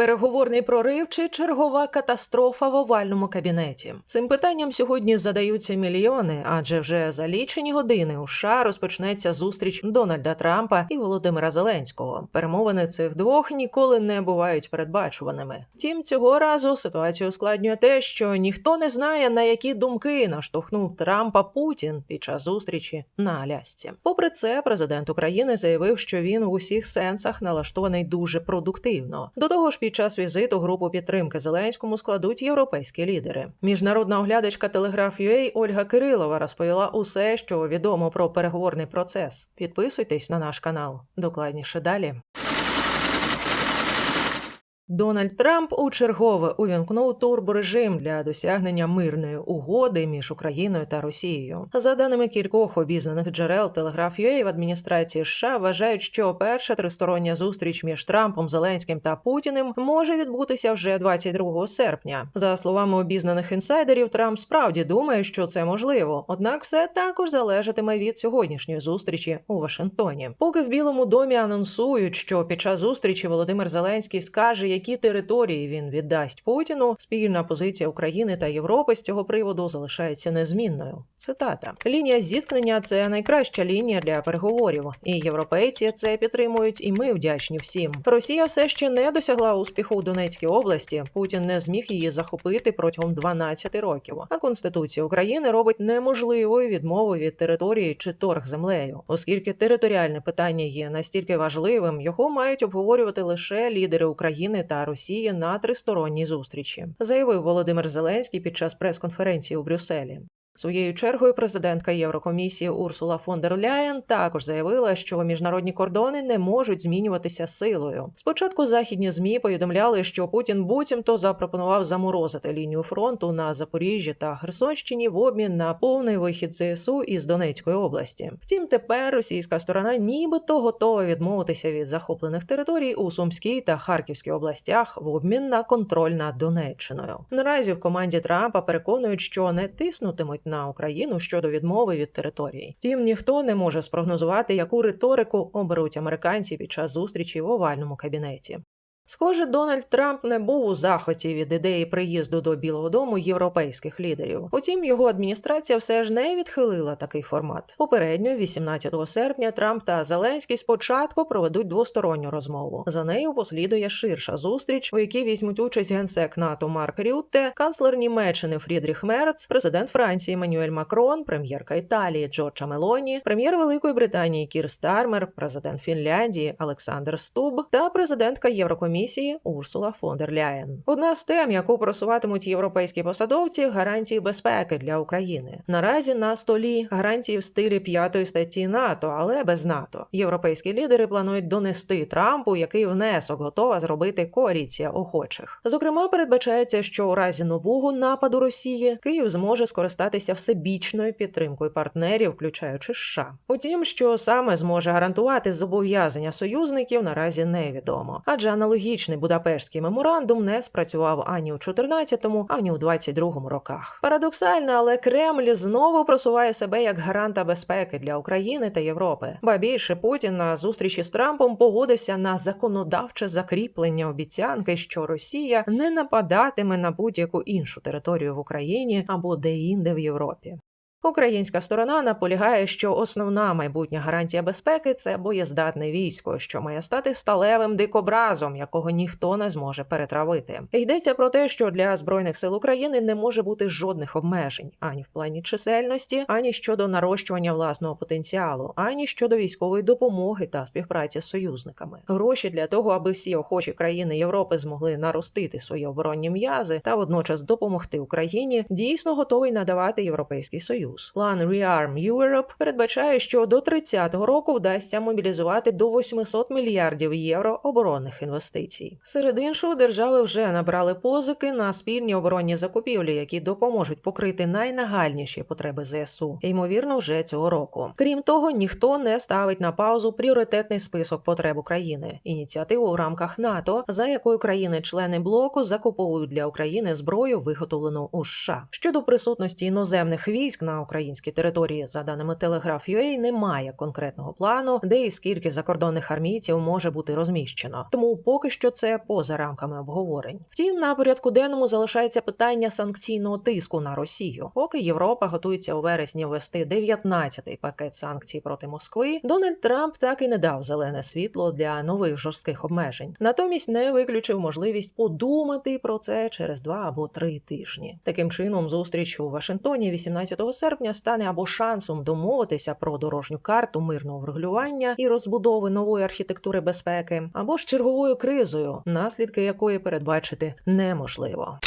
Переговорний прорив чи чергова катастрофа в овальному кабінеті. Цим питанням сьогодні задаються мільйони, адже вже за лічені години у США розпочнеться зустріч Дональда Трампа і Володимира Зеленського. Перемовини цих двох ніколи не бувають передбачуваними. Втім, цього разу ситуацію ускладнює те, що ніхто не знає на які думки наштовхнув Трампа Путін під час зустрічі на Алясці. Попри це, президент України заявив, що він в усіх сенсах налаштований дуже продуктивно. До того ж, під час візиту групу підтримки Зеленському складуть європейські лідери. Міжнародна оглядачка Телеграф.UA Ольга Кирилова розповіла усе, що відомо про переговорний процес. Підписуйтесь на наш канал. Докладніше далі. Дональд Трамп у чергове увімкнув турборежим для досягнення мирної угоди між Україною та Росією. За даними кількох обізнаних джерел, Телеграф.UA в адміністрації США вважають, що перша тристороння зустріч між Трампом, Зеленським та Путіним може відбутися вже 22 серпня. За словами обізнаних інсайдерів, Трамп справді думає, що це можливо однак все також залежатиме від сьогоднішньої зустрічі у Вашингтоні. Поки в Білому домі анонсують, що під час зустрічі Володимир Зеленський скаже, які території він віддасть Путіну, спільна позиція України та Європи з цього приводу залишається незмінною. Цитата: лінія зіткнення це найкраща лінія для переговорів, і європейці це підтримують, і ми вдячні всім. Росія все ще не досягла успіху у Донецькій області. Путін не зміг її захопити протягом 12 років. А конституція України робить неможливою відмову від території чи торг землею, оскільки територіальне питання є настільки важливим, його мають обговорювати лише лідери України та Росії на тристоронній зустрічі, заявив Володимир Зеленський під час прес-конференції у Брюсселі. Своєю чергою президентка Єврокомісії Урсула фон дер Ляєн також заявила, що міжнародні кордони не можуть змінюватися силою. Спочатку західні змі повідомляли, що Путін буцімто запропонував заморозити лінію фронту на Запоріжжі та Херсонщині в обмін на повний вихід ЗСУ із Донецької області. Втім, тепер російська сторона нібито готова відмовитися від захоплених територій у Сумській та Харківській областях в обмін на контроль над Донеччиною. Наразі в команді Трампа переконують, що не тиснутимуть на Україну щодо відмови від території. Втім, ніхто не може спрогнозувати, яку риторику оберуть американці під час зустрічі в овальному кабінеті. Схоже, Дональд Трамп не був у захваті від ідеї приїзду до Білого Дому європейських лідерів. Утім, його адміністрація все ж не відхилила такий формат. Попередньо, 18 серпня, Трамп та Зеленський спочатку проведуть двосторонню розмову. За нею послідує ширша зустріч, у якій візьмуть участь генсек НАТО Марк Рютте, канцлер Німеччини Фрідріх Мерц, президент Франції Еммануель Макрон, прем'єрка Італії Джорджа Мелоні, прем'єр Великої Британії Кір Стармер, президент Фінляндії Олександр Стуб та президентка Єврокомісії комісії Урсула фон дер Ляєн. Одна з тем, яку просуватимуть європейські посадовці, гарантії безпеки для України. Наразі на столі гарантії в стилі п'ятої статті НАТО, але без НАТО. Європейські лідери планують донести Трампу, який внесок готова зробити коаліція охочих. Зокрема, передбачається, що у разі нового нападу Росії Київ зможе скористатися всебічною підтримкою партнерів, включаючи США. Утім, що саме зможе гарантувати зобов'язання союзників, наразі невідомо, адже аналогічно аналогічний Будапештський меморандум не спрацював ані у 14-му, ані у 22-му роках. Парадоксально, але Кремль знову просуває себе як гаранта безпеки для України та Європи. Ба більше Путін на зустрічі з Трампом погодився на законодавче закріплення обіцянки, що Росія не нападатиме на будь-яку іншу територію в Україні або де-інде в Європі. Українська сторона наполягає, що основна майбутня гарантія безпеки це боєздатне військо, що має стати сталевим дикобразом, якого ніхто не зможе перетравити. Йдеться про те, що для збройних сил України не може бути жодних обмежень ані в плані чисельності, ані щодо нарощування власного потенціалу, ані щодо військової допомоги та співпраці з союзниками. Гроші для того, аби всі охочі країни Європи змогли наростити свої оборонні м'язи та водночас допомогти Україні, дійсно готовий надавати Європейський Союз. План Rearm Europe передбачає, що до 30-го року вдасться мобілізувати до 800 мільярдів євро оборонних інвестицій. Серед іншого, держави вже набрали позики на спільні оборонні закупівлі, які допоможуть покрити найнагальніші потреби ЗСУ, ймовірно, вже цього року. Крім того, ніхто не ставить на паузу пріоритетний список потреб України, ініціативу в рамках НАТО, за якою країни-члени блоку закуповують для України зброю, виготовлену у США. Щодо присутності іноземних військ на українській території, за даними Telegraph.ua, немає конкретного плану, де і скільки закордонних армійців може бути розміщено. Тому поки що це поза рамками обговорень. Втім, на порядку денному залишається питання санкційного тиску на Росію. Поки Європа готується у вересні ввести 19-й пакет санкцій проти Москви, Дональд Трамп так і не дав зелене світло для нових жорстких обмежень. Натомість не виключив можливість подумати про це через два або три тижні. Таким чином, зустріч у Вашингтоні 18 серпня стане або шансом домовитися про дорожню карту мирного врегулювання і розбудови нової архітектури безпеки, або ж черговою кризою, наслідки якої передбачити неможливо.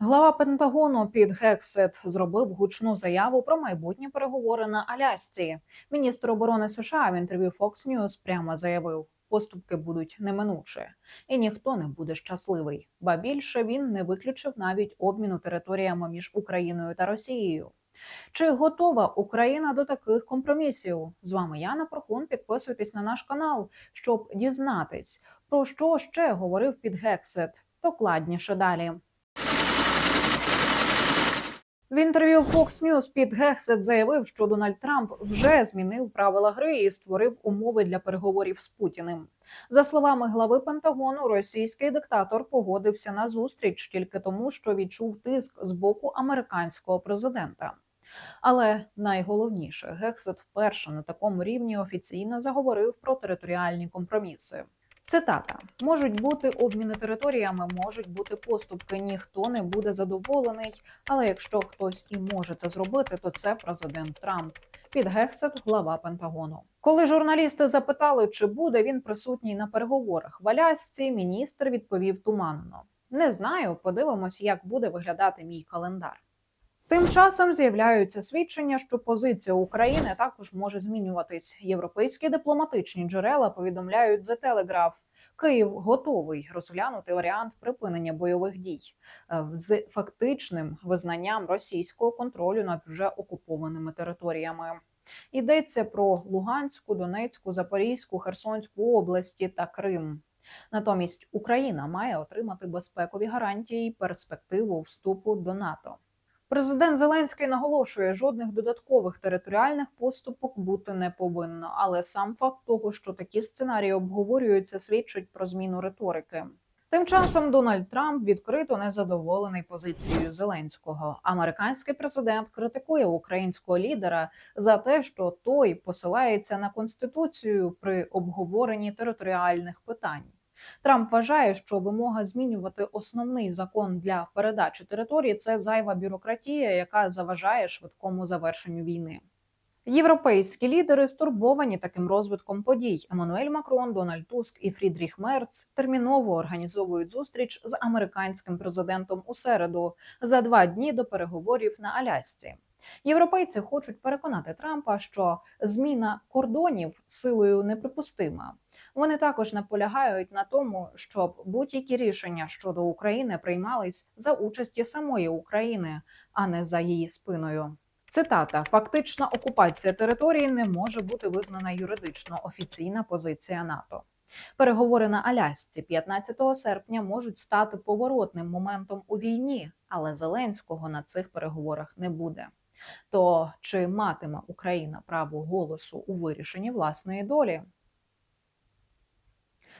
Глава Пентагону Піт Гексет зробив гучну заяву про майбутні переговори на Алясці. Міністр оборони США в інтерв'ю Fox News прямо заявив, поступки будуть неминучі, і ніхто не буде щасливий. Ба більше він не виключив навіть обміну територіями між Україною та Росією. Чи готова Україна до таких компромісів? З вами Яна Прохун. Підписуйтесь на наш канал, щоб дізнатись, про що ще говорив Піт Гексет. Докладніше далі. В інтерв'ю Fox News Піт Гексет заявив, що Дональд Трамп вже змінив правила гри і створив умови для переговорів з Путіним. За словами глави Пентагону, російський диктатор погодився на зустріч тільки тому, що відчув тиск з боку американського президента. Але найголовніше, Гексет вперше на такому рівні офіційно заговорив про територіальні компроміси. Цитата: можуть бути обміни територіями, можуть бути поступки. Ніхто не буде задоволений. Але якщо хтось і може це зробити, то це президент Трамп. Під Гексет, глава Пентагону. Коли журналісти запитали, чи буде він присутній на переговорах в Алясці, міністр відповів туманно: не знаю. Подивимось, як буде виглядати мій календар. Тим часом з'являються свідчення, що позиція України також може змінюватись. Європейські дипломатичні джерела повідомляють The Telegraph. Київ готовий розглянути варіант припинення бойових дій е, з фактичним визнанням російського контролю над вже окупованими територіями. Йдеться про Луганську, Донецьку, Запорізьку, Херсонську області та Крим. Натомість Україна має отримати безпекові гарантії і перспективу вступу до НАТО. Президент Зеленський наголошує, жодних додаткових територіальних поступок бути не повинно. Але сам факт того, що такі сценарії обговорюються, свідчить про зміну риторики. Тим часом Дональд Трамп відкрито незадоволений позицією Зеленського. Американський президент критикує українського лідера за те, що той посилається на конституцію при обговоренні територіальних питань. Трамп вважає, що вимога змінювати основний закон для передачі території це зайва бюрократія, яка заважає швидкому завершенню війни. Європейські лідери стурбовані таким розвитком подій. Еммануель Макрон, Дональд Туск і Фрідріх Мерц терміново організовують зустріч з американським президентом у середу за два дні до переговорів на Алясці. Європейці хочуть переконати Трампа, що зміна кордонів силою неприпустима. Вони також наполягають на тому, щоб будь-які рішення щодо України приймались за участі самої України, а не за її спиною. Цитата: фактична окупація території не може бути визнана юридично офіційна позиція НАТО. Переговори на Алясці 15 серпня можуть стати поворотним моментом у війні, але Зеленського на цих переговорах не буде. То чи матиме Україна право голосу у вирішенні власної долі?